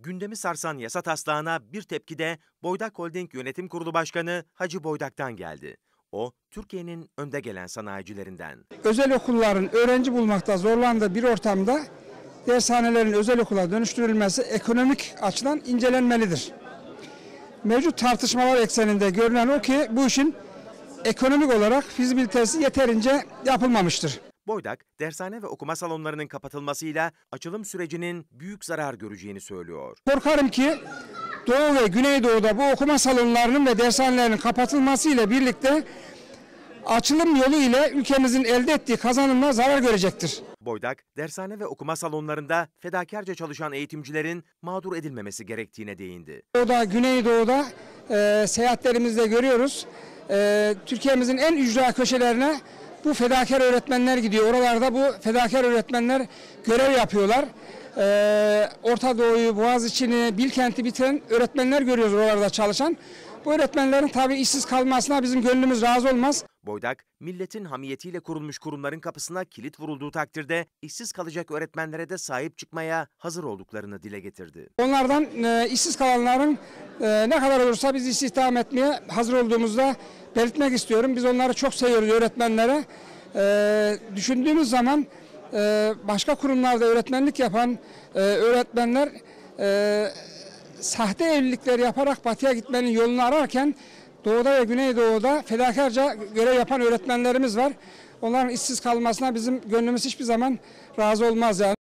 Gündemi sarsan yasa taslağına bir tepki de Boydak Holding Yönetim Kurulu Başkanı Hacı Boydak'tan geldi. O, Türkiye'nin önde gelen sanayicilerinden. özel okulların öğrenci bulmakta zorlandığı bir ortamda dershanelerin özel okula dönüştürülmesi ekonomik açıdan incelenmelidir. Mevcut tartışmalar ekseninde görünen o ki bu işin ekonomik olarak fizibilitesi yeterince yapılmamıştır. Boydak, dershane ve okuma salonlarının kapatılmasıyla açılım sürecinin büyük zarar göreceğini söylüyor. Korkarım ki Doğu ve Güneydoğu'da bu okuma salonlarının ve dershanelerin kapatılması ile birlikte açılım yolu ile ülkemizin elde ettiği kazanımlar zarar görecektir. Boydak, dershane ve okuma salonlarında fedakarca çalışan eğitimcilerin mağdur edilmemesi gerektiğine değindi. Doğuda, Güneydoğu'da e, seyahatlerimizde görüyoruz. E, Türkiye'mizin en ücra köşelerine bu fedakar öğretmenler gidiyor. Oralarda bu fedakar öğretmenler görev yapıyorlar. E, Orta Doğu'yu, Boğaziçi'ni, Bilkent'i bitiren öğretmenler görüyoruz oralarda çalışan. Bu öğretmenlerin tabii işsiz kalmasına bizim gönlümüz razı olmaz. Boydak, milletin hamiyetiyle kurulmuş kurumların kapısına kilit vurulduğu takdirde işsiz kalacak öğretmenlere de sahip çıkmaya hazır olduklarını dile getirdi. Onlardan e, işsiz kalanların e, ne kadar olursa biz istihdam etmeye hazır olduğumuzda belirtmek istiyorum. Biz onları çok seviyoruz öğretmenlere. E, düşündüğümüz zaman e, başka kurumlarda öğretmenlik yapan e, öğretmenler e, sahte evlilikler yaparak batıya gitmenin yolunu ararken Doğuda ve Güneydoğu'da fedakarca görev yapan öğretmenlerimiz var. Onların işsiz kalmasına bizim gönlümüz hiçbir zaman razı olmaz yani.